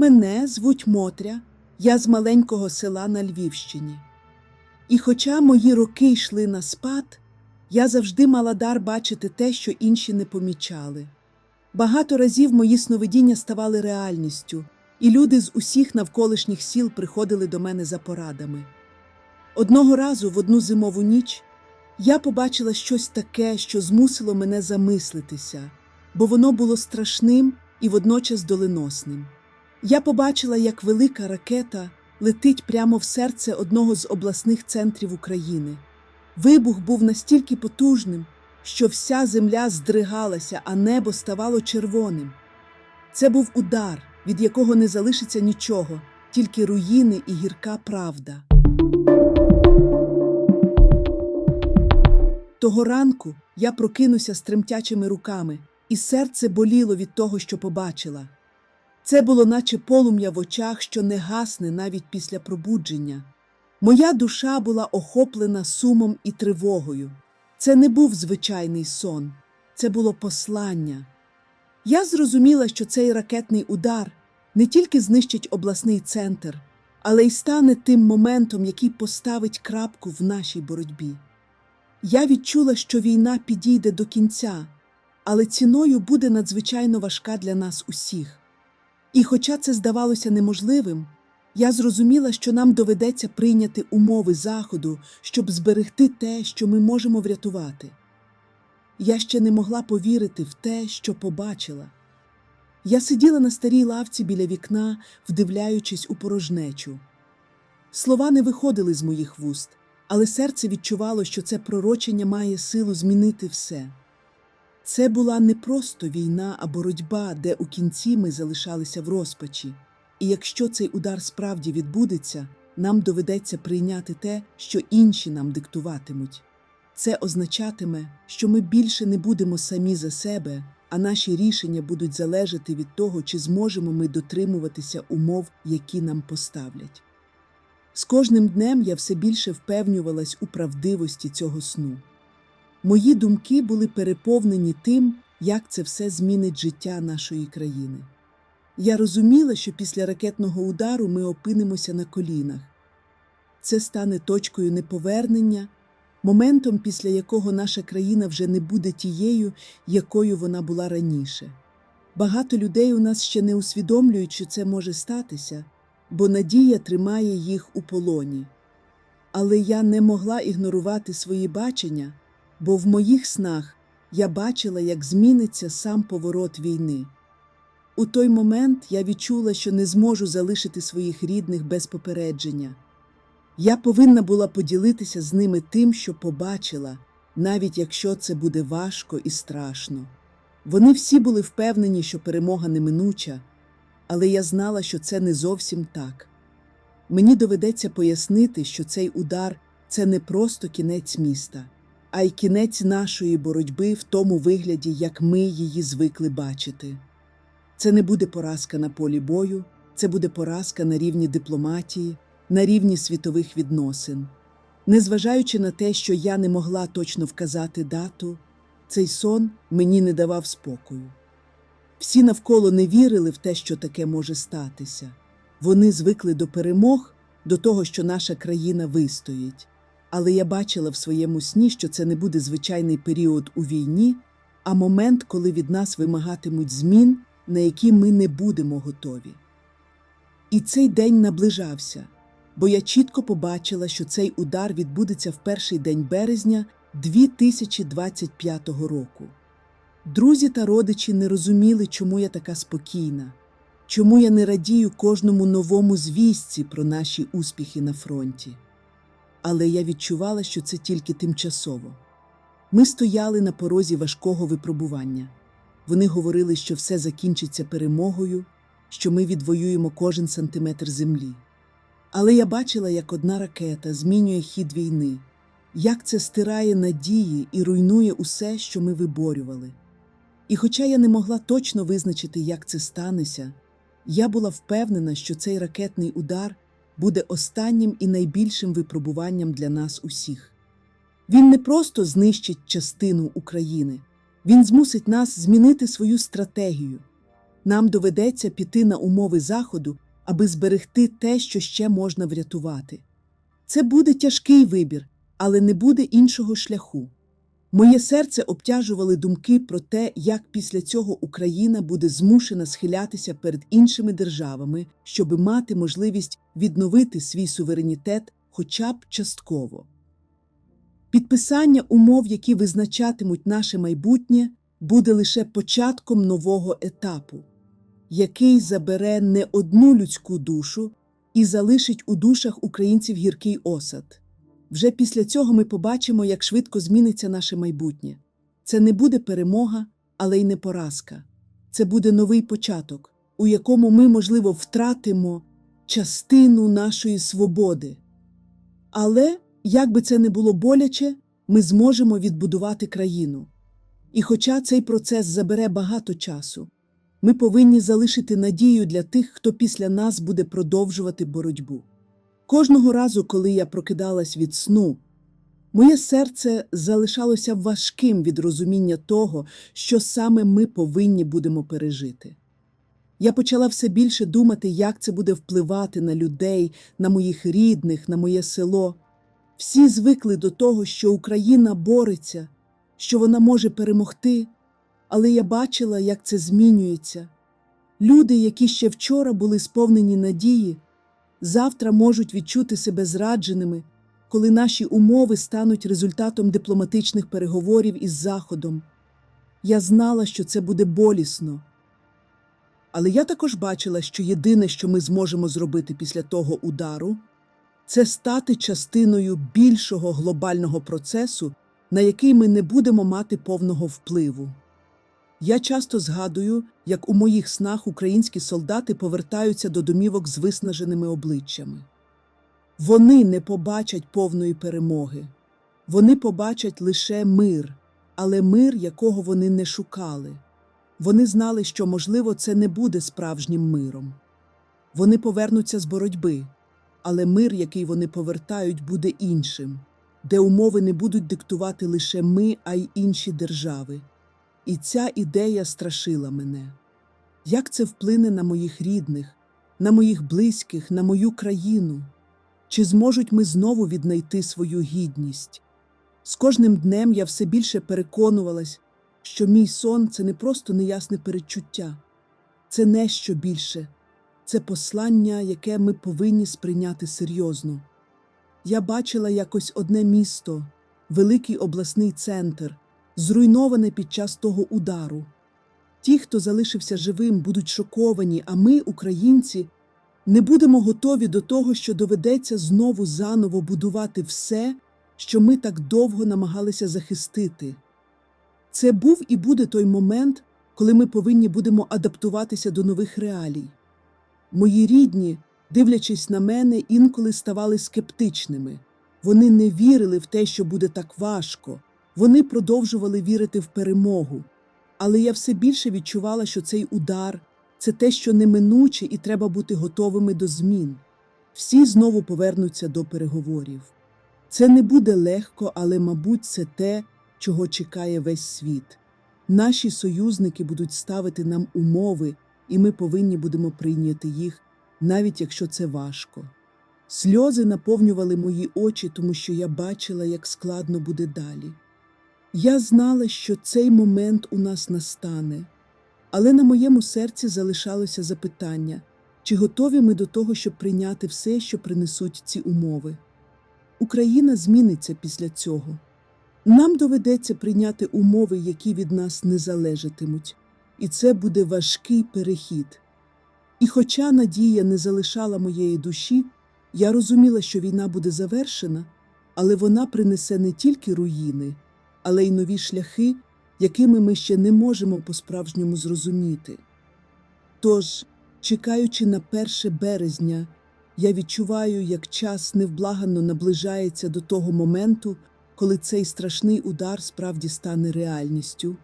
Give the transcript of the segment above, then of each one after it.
Мене звуть Мотря, я з маленького села на Львівщині. І хоча мої роки йшли на спад, я завжди мала дар бачити те, що інші не помічали. Багато разів мої сновидіння ставали реальністю, і люди з усіх навколишніх сіл приходили до мене за порадами. Одного разу, в одну зимову ніч, я побачила щось таке, що змусило мене замислитися, бо воно було страшним і водночас доленосним. Я побачила, як велика ракета летить прямо в серце одного з обласних центрів України. Вибух був настільки потужним, що вся земля здригалася, а небо ставало червоним. Це був удар, від якого не залишиться нічого, тільки руїни і гірка правда. Того ранку я прокинуся з тремтячими руками, і серце боліло від того, що побачила. Це було наче полум'я в очах, що не гасне навіть після пробудження. Моя душа була охоплена сумом і тривогою. Це не був звичайний сон, це було послання. Я зрозуміла, що цей ракетний удар не тільки знищить обласний центр, але й стане тим моментом, який поставить крапку в нашій боротьбі. Я відчула, що війна підійде до кінця, але ціною буде надзвичайно важка для нас усіх. І хоча це здавалося неможливим, я зрозуміла, що нам доведеться прийняти умови Заходу, щоб зберегти те, що ми можемо врятувати. Я ще не могла повірити в те, що побачила. Я сиділа на старій лавці біля вікна, вдивляючись у порожнечу. Слова не виходили з моїх вуст, але серце відчувало, що це пророчення має силу змінити все. Це була не просто війна, а боротьба, де у кінці ми залишалися в розпачі. І якщо цей удар справді відбудеться, нам доведеться прийняти те, що інші нам диктуватимуть. Це означатиме, що ми більше не будемо самі за себе, а наші рішення будуть залежати від того, чи зможемо ми дотримуватися умов, які нам поставлять. З кожним днем я все більше впевнювалась у правдивості цього сну. Мої думки були переповнені тим, як це все змінить життя нашої країни. Я розуміла, що після ракетного удару ми опинимося на колінах. Це стане точкою неповернення, моментом, після якого наша країна вже не буде тією, якою вона була раніше. Багато людей у нас ще не усвідомлюють, що це може статися, бо надія тримає їх у полоні. Але я не могла ігнорувати свої бачення, бо в моїх снах я бачила, як зміниться сам поворот війни. У той момент я відчула, що не зможу залишити своїх рідних без попередження. Я повинна була поділитися з ними тим, що побачила, навіть якщо це буде важко і страшно. Вони всі були впевнені, що перемога неминуча, але я знала, що це не зовсім так. Мені доведеться пояснити, що цей удар це не просто кінець міста, а й кінець нашої боротьби в тому вигляді, як ми її звикли бачити. Це не буде поразка на полі бою, це буде поразка на рівні дипломатії, на рівні світових відносин. Незважаючи на те, що я не могла точно вказати дату, цей сон мені не давав спокою. Всі навколо не вірили в те, що таке може статися. Вони звикли до перемог, до того, що наша країна вистоїть. Але я бачила в своєму сні, що це не буде звичайний період у війні, а момент, коли від нас вимагатимуть змін, на які ми не будемо готові. І цей день наближався, бо я чітко побачила, що цей удар відбудеться в перший день березня 2025 року. Друзі та родичі не розуміли, чому я така спокійна, чому я не радію кожному новому звістці про наші успіхи на фронті. Але я відчувала, що це тільки тимчасово. Ми стояли на порозі важкого випробування. Вони говорили, що все закінчиться перемогою, що ми відвоюємо кожен сантиметр землі. Але я бачила, як одна ракета змінює хід війни, як це стирає надії і руйнує усе, що ми виборювали. І хоча я не могла точно визначити, як це станеться, я була впевнена, що цей ракетний удар буде останнім і найбільшим випробуванням для нас усіх. Він не просто знищить частину України, він змусить нас змінити свою стратегію. Нам доведеться піти на умови Заходу, аби зберегти те, що ще можна врятувати. Це буде тяжкий вибір, але не буде іншого шляху. Моє серце обтяжували думки про те, як після цього Україна буде змушена схилятися перед іншими державами, щоби мати можливість відновити свій суверенітет хоча б частково. Підписання умов, які визначатимуть наше майбутнє, буде лише початком нового етапу, який забере не одну людську душу і залишить у душах українців гіркий осад. Вже після цього ми побачимо, як швидко зміниться наше майбутнє. Це не буде перемога, але й не поразка. Це буде новий початок, у якому ми, можливо, втратимо частину нашої свободи. Але, як би це не було боляче, ми зможемо відбудувати країну. І хоча цей процес забере багато часу, ми повинні залишити надію для тих, хто після нас буде продовжувати боротьбу. Кожного разу, коли я прокидалась від сну, моє серце залишалося важким від розуміння того, що саме ми повинні будемо пережити. Я почала все більше думати, як це буде впливати на людей, на моїх рідних, на моє село. Всі звикли до того, що Україна бореться, що вона може перемогти, але я бачила, як це змінюється. Люди, які ще вчора були сповнені надії, завтра можуть відчути себе зрадженими, коли наші умови стануть результатом дипломатичних переговорів із Заходом. Я знала, що це буде болісно. Але я також бачила, що єдине, що ми зможемо зробити після того удару, це стати частиною більшого глобального процесу, на який ми не будемо мати повного впливу. Я часто згадую, як у моїх снах українські солдати повертаються до домівок з виснаженими обличчями. Вони не побачать повної перемоги, вони побачать лише мир, але мир, якого вони не шукали. Вони знали, що, можливо, це не буде справжнім миром. Вони повернуться з боротьби, але мир, який вони повертають, буде іншим, де умови не будуть диктувати лише ми, а й інші держави. І ця ідея страшила мене. Як це вплине на моїх рідних, на моїх близьких, на мою країну? Чи зможуть ми знову віднайти свою гідність? З кожним днем я все більше переконувалась, що мій сон це не просто неясне передчуття, це не що більше, це послання, яке ми повинні сприйняти серйозно. Я бачила якось одне місто, великий обласний центр, зруйноване під час того удару. Ті, хто залишився живим, будуть шоковані, а ми, українці, не будемо готові до того, що доведеться знову заново будувати все, що ми так довго намагалися захистити. Це був і буде той момент, коли ми повинні будемо адаптуватися до нових реалій. Мої рідні, дивлячись на мене, інколи ставали скептичними. Вони не вірили в те, що буде так важко. Вони продовжували вірити в перемогу. Але я все більше відчувала, що цей удар це те, що неминуче, і треба бути готовими до змін. Всі знову повернуться до переговорів. Це не буде легко, але, мабуть, це те, чого чекає весь світ. Наші союзники будуть ставити нам умови, і ми повинні будемо прийняти їх, навіть якщо це важко. Сльози наповнювали мої очі, тому що я бачила, як складно буде далі. Я знала, що цей момент у нас настане, але на моєму серці залишалося запитання, чи готові ми до того, щоб прийняти все, що принесуть ці умови. Україна зміниться після цього. Нам доведеться прийняти умови, які від нас не залежатимуть, і це буде важкий перехід. І хоча надія не залишала моєї душі, я розуміла, що війна буде завершена, але вона принесе не тільки руїни, але й нові шляхи, якими ми ще не можемо по-справжньому зрозуміти. Тож, чекаючи на 1 березня, я відчуваю, як час невблаганно наближається до того моменту, коли цей страшний удар справді стане реальністю.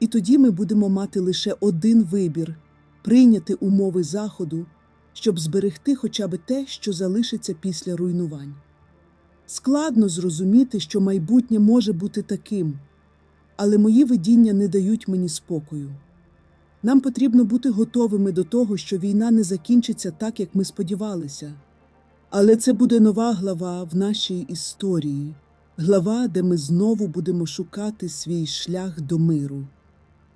І тоді ми будемо мати лише один вибір прийняти умови Заходу, щоб зберегти хоча б те, що залишиться після руйнувань. Складно зрозуміти, що майбутнє може бути таким, але мої видіння не дають мені спокою. Нам потрібно бути готовими до того, що війна не закінчиться так, як ми сподівалися. Але це буде нова глава в нашій історії глава, де ми знову будемо шукати свій шлях до миру.